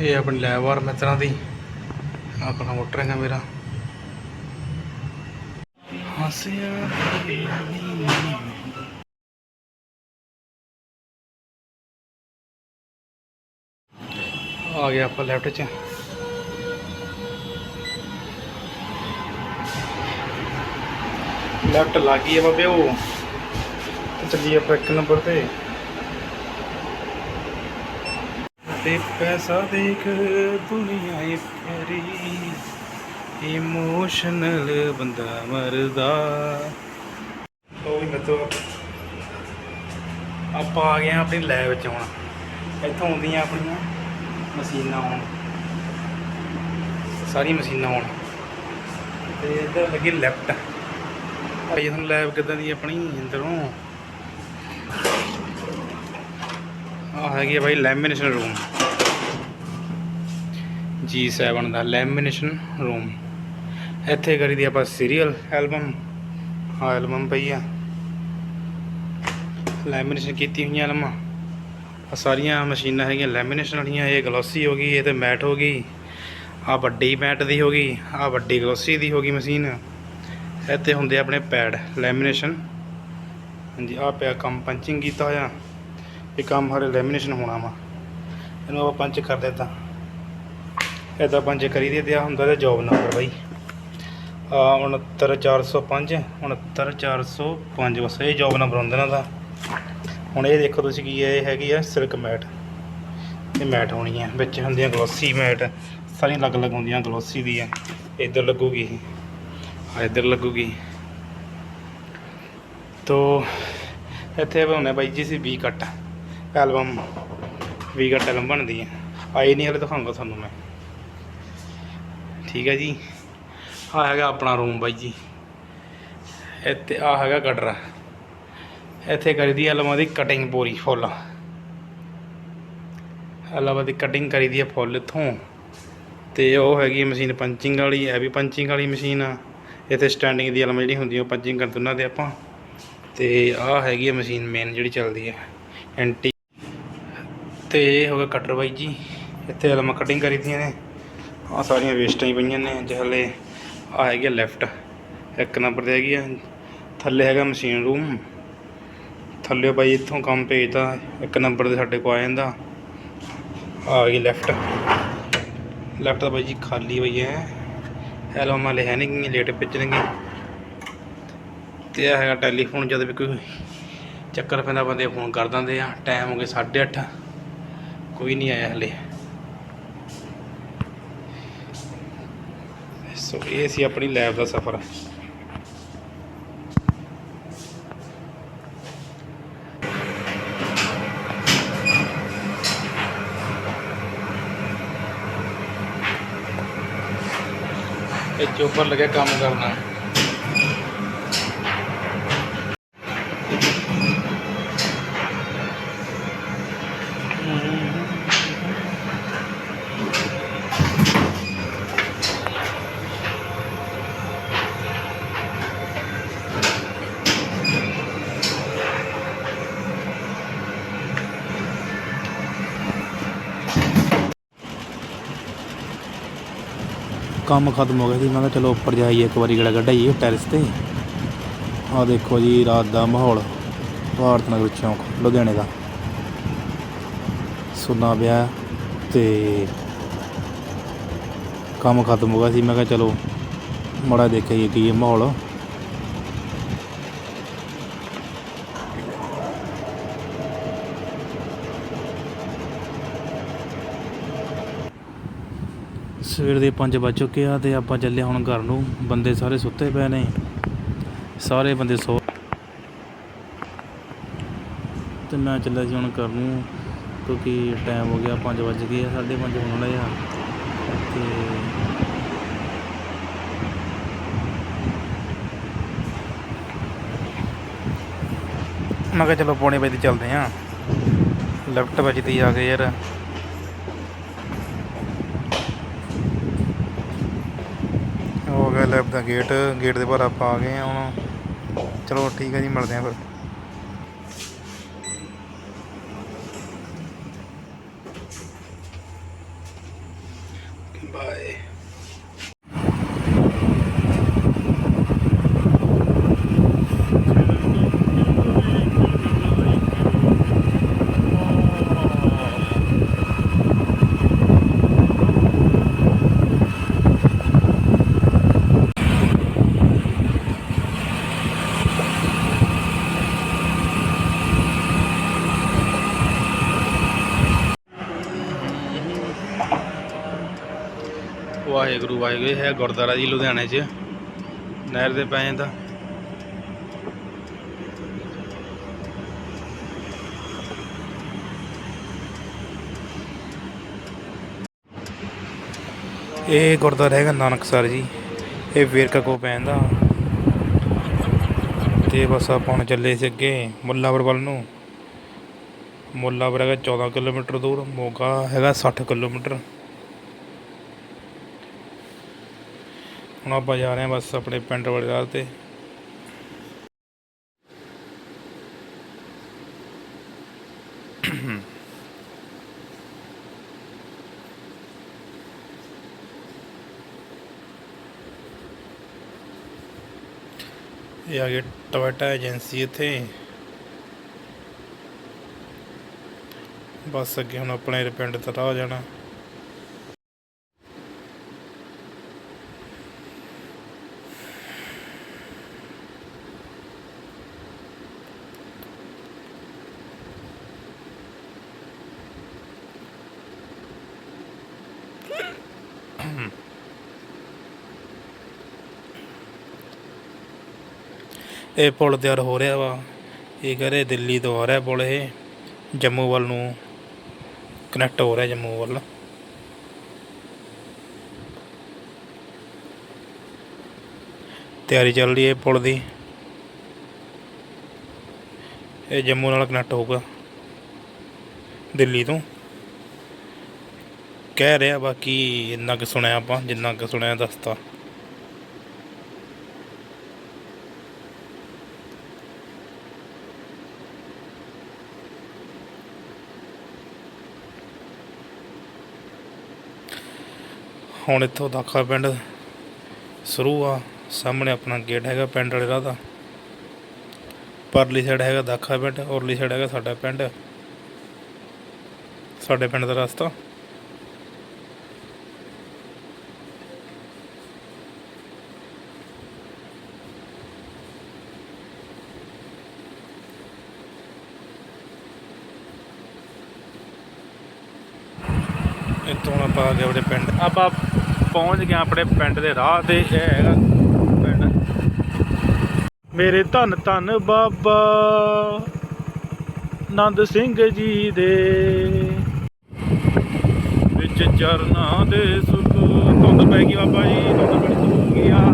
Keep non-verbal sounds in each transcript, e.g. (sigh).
ਇਹ ਆਪਣੀ ਲੈਬ ਵਾਰ ਮਿੱਤਰਾਂ ਦੀ। ਆਪਣਾ ਮੋਟਰ ਹੈਗਾ ਮੇਰਾ। ਹੱਸਿਆ ਆ ਗਿਆ ਆਪਾਂ ਲੈਫਟ 'ਚ। ਲੈਫਟ ਲੱਗ ਗਈ ਆ ਬਾਬੇ ਉਹ। ਤੇ ਚੱਲੀਏ ਆਪਾਂ ਇੱਕ ਨੰਬਰ ਤੇ। ਤੇ ਪੈਸਾ ਦੇਖ ਦੁਨੀਆ ਏ ਫਰੀ ਇਮੋਸ਼ਨਲ ਬੰਦਾ ਮਰਦਾ। ਉਹ ਵੀ ਮਤਲਬ ਆਪਾਂ ਆ ਗਏ ਆ ਆਪਣੀ ਲੈਬ ਵਿੱਚ ਹੁਣ। ਇੱਥੋਂ ਆਉਂਦੀਆਂ ਆਪਣੀਆਂ ਮਸ਼ੀਨਾਂ ਹੁਣ। ਸਾਰੀ ਮਸ਼ੀਨਾਂ ਹੁਣ। ਤੇ ਇੱਧਰ ਲੱਗੀ ਲੈਫਟ ਭਾਈ, ਤੁਹਾਨੂੰ ਲੈਬ ਕਿੱਦਾਂ ਦੀ ਆਪਣੀ ਅੰਦਰੋਂ? ਹੈਗੀ ਆ ਭਾਈ ਲੈਮੀਨੇਸ਼ਨ ਰੂਮ G7 ਦਾ ਲੈਮੀਨੇਸ਼ਨ ਰੂਮ ਇੱਥੇ ਕਰੀ ਦੀ ਆਪਾਂ ਸੀਰੀਅਲ ਐਲਬਮ ਆ ਐਲਬਮ ਪਈ ਆ। ਲੈਮੀਨੇਸ਼ਨ ਕੀਤੀ ਹੋਈਆਂ ਐਲਬਮਾਂ ਆ ਸਾਰੀਆਂ ਮਸ਼ੀਨਾਂ ਹੈਗੀਆਂ ਲੈਮੀਨੇਸ਼ਨ ਵਾਲੀਆਂ, ਇਹ ਗਲੋਸੀ ਹੋ ਗਈ, ਇਹ ਤੇ ਮੈਟ ਹੋ ਗਈ। ਆ ਵੱਡੀ ਮੈਟ ਦੀ ਹੋ ਗਈ ਆ ਵੱਡੀ ਗਲੋਸੀ ਦੀ ਹੋ ਗਈ ਮਸ਼ੀਨ ਇੱਥੇ ਹੁੰਦੇ ਆਪਣੇ ਪੈਡ ਲੈਮੀਨੇਸ਼ਨ ਹਾਂਜੀ ਆ ਪਿਆ ਕੰਮ ਪੰਚਿੰਗ ਕੀਤਾ ਹੋਇਆ। ਇਹ ਕੰਮ ਹਰੇ ਲੈਮੀਨੇਸ਼ਨ ਹੋਣਾ ਵਾ। ਇਹਨੂੰ ਆਪਾਂ ਪੰਚ ਕਰ ਦਿੱਤਾ। ਇਹਦਾ ਪੰਚ ਕਰੀ ਦੇ ਦਿਆ ਹੁੰਦਾ ਤੇ ਜੋਬ ਨੰਬਰ ਬਾਈ। ਆ 69405 69405 ਬਸ ਇਹ ਜੋਬ ਨੰਬਰ ਹੁੰਦਾ ਇਹਨਾਂ ਦਾ। ਹੁਣ ਇਹ ਦੇਖੋ ਤੁਸੀਂ ਕੀ ਹੈ, ਇਹ ਹੈਗੀ ਆ ਸਿਲਕ ਮੈਟ ਇਹ ਮੈਟ ਹੋਣੀ ਹੈ ਵਿੱਚ ਹੁੰਦੀਆਂ ਗਲੋਸੀ ਮੈਟ ਸਾਰੀਆਂ ਅਲੱਗ-ਅਲੱਗ ਹੁੰਦੀਆਂ ਗਲੋਸੀ ਦੀ ਹੈ ਇੱਧਰ ਲੱਗੂਗੀ ਆ ਇੱਧਰ ਲੱਗੂਗੀ। ਤੋ ਇੱਥੇ ਬਣਾਉਣੇ ਬਾਈ ਜੀ ਸੀ 20 ਕੱਟ। ਐਲਬਮ 20 ਕੱਟ ਐਲਬਮ ਬਣਦੀ ਹੈ ਆਈ ਨਹੀਂ ਹਲੇ ਦਿਖਾਉਂਗਾ ਤੁਹਾਨੂੰ ਮੈਂ। ਠੀਕ ਹੈ ਜੀ। ਆ ਹੈਗਾ ਆਪਣਾ ਰੂਮ ਬਾਈ ਜੀ। ਇੱਥੇ ਆ ਹੈਗਾ ਗਟਰ ਇੱਥੇ ਕਰੀਦੀ ਐਲਬਮਾਂ ਦੀ ਕਟਿੰਗ ਪੂਰੀ ਫੁੱਲ ਐਲਮਾਂ ਦੀ ਕਟਿੰਗ ਕਰੀਦੀ ਹੈ ਫੁੱਲ ਇੱਥੋਂ। ਤੇ ਉਹ ਹੈਗੀ ਮਸ਼ੀਨ ਪੰਚਿੰਗ ਵਾਲੀ, ਇਹ ਵੀ ਪੰਚਿੰਗ ਵਾਲੀ ਮਸ਼ੀਨ ਆ। ਇੱਥੇ ਸਟੈਂਡਿੰਗ ਦੀ ਐਲਮ ਜਿਹੜੀ ਹੁੰਦੀ ਉਹ ਪੰਚਿੰਗ ਕਰ ਦਿੰਨਾਂ ਦੇ ਆਪਾਂ। ਤੇ ਆਹ ਹੈਗੀ ਆ ਮਸ਼ੀਨ ਮੇਨ ਜਿਹੜੀ ਚੱਲਦੀ ਹੈ ਐਂਟੀ ਤੇ ਇਹ ਹੋ ਗਿਆ ਕਟਰ ਬਾਈ ਜੀ। ਇੱਥੇ ਐਲਬਮਾਂ ਕਟਿੰਗ ਕਰੀ ਦੀਆਂ ਨੇ ਆ ਸਾਰੀਆਂ ਵੇਸਟਾਂ ਹੀ ਪਈਆਂ ਨੇ, ਜੇ ਹਲੇ ਆ ਹੈਗੀ ਆ ਲੈਫਟ ਇੱਕ ਨੰਬਰ ਤੇ ਹੈਗੀ ਆ, ਥੱਲੇ ਹੈਗਾ ਮਸ਼ੀਨ ਰੂਮ ਥੱਲੇ ਬਾਈ ਇੱਥੋਂ ਕੰਮ ਭੇਜਦਾ ਇੱਕ ਨੰਬਰ ਤੇ ਸਾਡੇ ਕੋ ਆ ਜਾਂਦਾ। ਆ ਗਈ ਲੈਫਟ ਲੈਫਟ ਦਾ ਬਾਈ ਜੀ ਖਾਲੀ ਹੋਈ ਹੈ। ਐਲਬਮ ਵਾਲੇ ਹੈ ਨਹੀਂ ਲੇਟ ਭੇਜਣਗੇ ਤੇ ਇਹ ਹੈਗਾ ਟੈਲੀਫੋਨ ਜਦ ਵੀ ਕੋਈ ਚੱਕਰ ਪੈਂਦਾ, ਬੰਦੇ ਫੋਨ ਕਰ ਦਿੰਦੇ ਆ। ਟਾਈਮ ਹੋ ਗਿਆ 8:30 ਕੋਈ ਨਹੀਂ ਆਇਆ ਹਲੇ। ਸੋ ਇਹ ਸੀ ਆਪਣੀ ਲੈਬ ਦਾ ਸਫ਼ਰ। ਇਹ ਚੋਪਰ ਲੱਗਿਆ ਕੰਮ ਕਰਨਾ। ਕੰਮ ਖਤਮ ਹੋ ਗਿਆ ਸੀ। ਮੈਂ ਕਿਹਾ ਚਲੋ ਉੱਪਰ ਜਾਈਏ, ਇੱਕ ਵਾਰੀ ਗੜਾ ਕੱਢਾਈਏ ਟੈਰਿਸ ਤੇ। ਆਹ ਦੇਖੋ ਜੀ, ਰਾਤ ਦਾ ਮਾਹੌਲ। ਭਾਰਤ ਨਗਰ ਚੌਂਕ, ਲੁਧਿਆਣੇ ਦਾ। ਸੁਣਾ ਪਿਆ ਤੇ ਕੰਮ ਖਤਮ ਹੋ ਗਿਆ ਸੀ। ਮੈਂ ਕਿਹਾ ਚਲੋ ਮੜਾ ਦੇਖਿਆ ਕੀ ਇਹ ਮਾਹੌਲ। ਸਵੇਰ ਦੇ 5 ਵੱਜ ਚੁੱਕੇ ਆ ਤੇ ਆਪਾਂ ਚੱਲੇ ਹੁਣ ਘਰ ਨੂੰ। ਬੰਦੇ ਸਾਰੇ ਸੁੱਤੇ ਪਏ ਨੇ। ਸਾਰੇ ਬੰਦੇ ਸੋ ਤੇ ਮੈਂ ਚੱਲਿਆ ਸੀ ਹੁਣ ਘਰ ਨੂੰ, ਕਿਉਂਕਿ ਟਾਈਮ ਹੋ ਗਿਆ 5 ਵੱਜ ਗਏ ਆ 5:30 ਹੋਣ ਵਾਲੇ ਆ। ਤੇ ਮੈਂ ਕਿਹਾ ਚਲੋ ਪੌਣੇ ਵਜੇ ਚੱਲਦੇ ਆ। ਲੈਫਟ ਵੱਜਦੀ ਆ ਗਏ ਯਾਰ। ਹੋ ਗਿਆ ਲੈਫਟ ਦਾ ਗੇਟ ਗੇਟ ਦੇ ਬਾਹਰ ਆਪਾਂ ਆ ਗਏ ਆ ਹੁਣ। ਚਲੋ ਠੀਕ ਹੈ ਜੀ, ਮਿਲਦੇ ਹਾਂ ਫਿਰ। ਬਾਏ ਵਾਹਿਗੁਰੂ ਵਾਹਿਗੁਰੂ, ਇਹ ਹੈ ਗੁਰਦੁਆਰਾ ਜੀ ਲੁਧਿਆਣੇ 'ਚ। ਨਹਿਰ ਦੇ ਪੈ ਜਾਂਦਾ। ਇਹ ਗੁਰਦੁਆਰਾ ਹੈਗਾ ਨਾਨਕਸਰ ਜੀ। ਇਹ ਵੇਰਕਾ ਕੋ ਪੈਂਦਾ ਤੇ ਬਸ ਆਪਾਂ ਹੁਣ ਚੱਲੇ ਸੀ ਅੱਗੇ ਮੁੱਲਾਪੁਰ ਵੱਲ ਨੂੰ। ਮੁੱਲਾਪੁਰ ਹੈਗਾ 14 ਕਿਲੋਮੀਟਰ ਦੂਰ, ਮੋਗਾ ਹੈਗਾ 60 ਕਿਲੋਮੀਟਰ। ਹੁਣ ਆਪਾਂ ਜਾ ਰਹੇ ਹਾਂ ਬਸ ਆਪਣੇ ਪਿੰਡ ਵਾਲੇ ਰਾਹ ਤੇ। ਇਹ ਆ ਗਈ ਟੋਇਟਾ ਏਜੰਸੀ ਇੱਥੇ। ਬਸ ਅੱਗੇ ਹੁਣ ਆਪਣੇ ਪਿੰਡ ਤੱਕ ਆ ਜਾਣਾ। ਇਹ ਪੁਲ ਤਿਆਰ ਹੋ ਰਿਹਾ ਵਾ। ਇਹ ਕਰੇ ਦਿੱਲੀ ਤੋਂ ਆ ਰਿਹਾ ਪੁਲ ਇਹ। ਜੰਮੂ ਵੱਲ ਨੂੰ ਕਨੈਕਟ ਹੋ ਰਿਹਾ ਜੰਮੂ ਵੱਲ। ਤਿਆਰੀ ਚੱਲ ਰਹੀ ਹੈ ਪੁਲ ਦੀ। ਇਹ ਜੰਮੂ ਨਾਲ ਕਨੈਕਟ ਹੋਊਗਾ। ਦਿੱਲੀ ਤੋਂ। ਕਹਿ ਰਿਹਾ ਬਾਕੀ ਇੰਨਾ ਕੁ ਸੁਣਿਆ ਆਪਾਂ, ਜਿੰਨਾ ਕੁ ਸੁਣਿਆ ਦੱਸਤਾ। ਹੁਣ ਇੱਥੋਂ ਦਾਖਾ ਪਿੰਡ ਸ਼ੁਰੂ ਆ, ਸਾਹਮਣੇ ਆਪਣਾ ਗੇਟ ਹੈਗਾ ਪਿੰਡ ਵਾਲੇ ਰਾਹ ਦਾ। ਪਰਲੀ ਸਾਈਡ ਹੈਗਾ ਦਾਖਾ ਪਿੰਡ ਔਰਲੀ ਸਾਈਡ ਹੈਗਾ ਸਾਡਾ ਪਿੰਡ। ਸਾਡੇ ਪਿੰਡ ਦਾ ਰਸਤਾ। ਇੱਥੋਂ ਆਪਾਂ ਆ ਗਏ ਆਪਣੇ ਪਿੰਡ ਆਪਾਂ ਪਹੁੰਚ ਗਏ ਆਪਣੇ ਪਿੰਡ ਦੇ ਰਾਹ ਤੇ, ਇਹ ਹੈਗਾ ਪਿੰਡ। ਮੇਰੇ ਧੰਨ ਧੰਨ ਬਾਬਾ ਨੰਦ ਸਿੰਘ ਜੀ ਦੇ। ਵਿੱਚ ਚਰਨਾਂ ਦੇ ਸੁਖ ਧੁੰਦ ਪੈ ਗਈ ਬਾਬਾ ਜੀ, ਧੁੰਦ ਬੜੀ ਹੋ ਗਈ ਆ।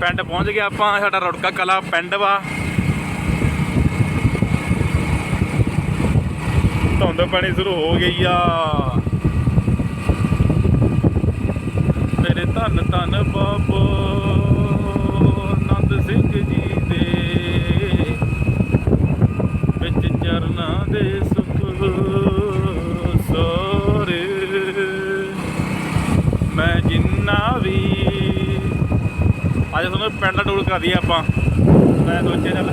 ਪਿੰਡ ਪਹੁੰਚ ਗਿਆ ਆਪਾਂ, ਸਾਡਾ ਰੁੜਕਾ ਕਲਾ ਪਿੰਡ ਵਾ। ਧੁੰਦ ਪੈਣੀ ਸ਼ੁਰੂ ਹੋ ਗਈ ਆ। ਮੇਰੇ ਧੰਨ ਧੰਨ ਬਾਬਾ ਆਨੰਦ ਸਿੰਘ ਜੀ ਦੇ। ਵਿੱਚ ਚਰਨਾਂ ਦੇ ਸੁਖ ਸਾਰੇ। ਮੈਂ ਜਿੰਨਾ ਵੀ ਅੱਜ ਤੁਹਾਨੂੰ ਪਿੰਡ ਦਾ ਟੂਰ ਕਰਾ ਦਈਏ ਆਪਾਂ। ਮੈਂ ਸੋਚਿਆ ਚੱਲ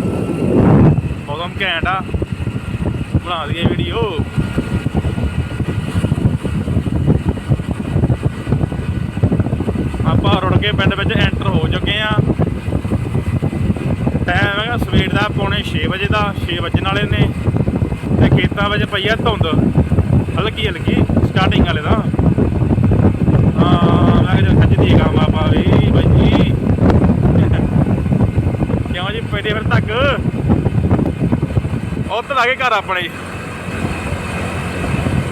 ਬਹੁਤ ਘੈਂਟ ਆ। ਬਣਾ ਦਈਏ ਵੀਡੀਓ ਆਪਾਂ ਰੁੜ ਕੇ ਪਿੰਡ ਵਿੱਚ ਐਂਟਰ ਹੋ ਚੁੱਕੇ ਆ ਟਾਈਮ ਹੈਗਾ ਸਵੇਰ ਦਾ, ਪੌਣੇ 6 ਵਜੇ ਦਾ 6 ਵਜਣ ਵਾਲੇ ਨੇ। ਤੇ ਖੇਤਾਂ ਵਿੱਚ ਪਈ ਆ ਧੁੰਦ। ਹਲਕੀ ਹਲਕੀ ਸਟਾਰਟਿੰਗ ਵਾਲੇ ਦਾ। ਹਾਂ, ਮੈਂ ਕਿਹਾ ਖੱਜਦੀ ਕੰਮ ਆਪਾਂ ਵੀ, ਬਾਈ ਜੀ। (laughs) ਕਿਉਂ ਜੀ, ਪੇਟੇ ਫਿਰ ਤੱਕ ਉੱਧਰ ਆ ਗਏ ਘਰ ਆਪਣੇ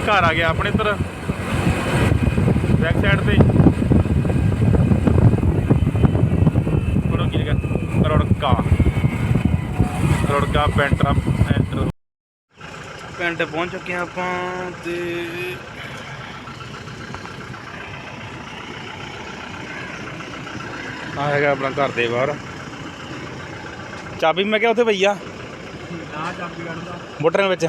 ਘਰ ਆ ਗਿਆ ਆਪਣੇ ਇੱਧਰ। ਬੈਕ ਸਾਈਡ ਤੇ ਕੋਲੋਂ ਕੀ ਜਗ੍ਹਾ। ਰੋੜਕਾ। ਰੋੜਕਾ ਪੈਂਟਰਾ ਐਂਟਰ ਪਿੰਡ। ਪਹੁੰਚ ਚੁੱਕੇ ਹਾਂ ਆਪਾਂ ਤੇ ਆ ਹੈਗਾ ਆਪਣਾ ਘਰ ਦੇ ਬਾਹਰ। ਚਾਬੀ ਮੈਂ ਕਿਹਾ ਉੱਥੇ ਪਈ ਆ। ਨਾ ਚਾਬੀ ਕੱਢਦਾ ਮੋਟਰ ਵਿੱਚ?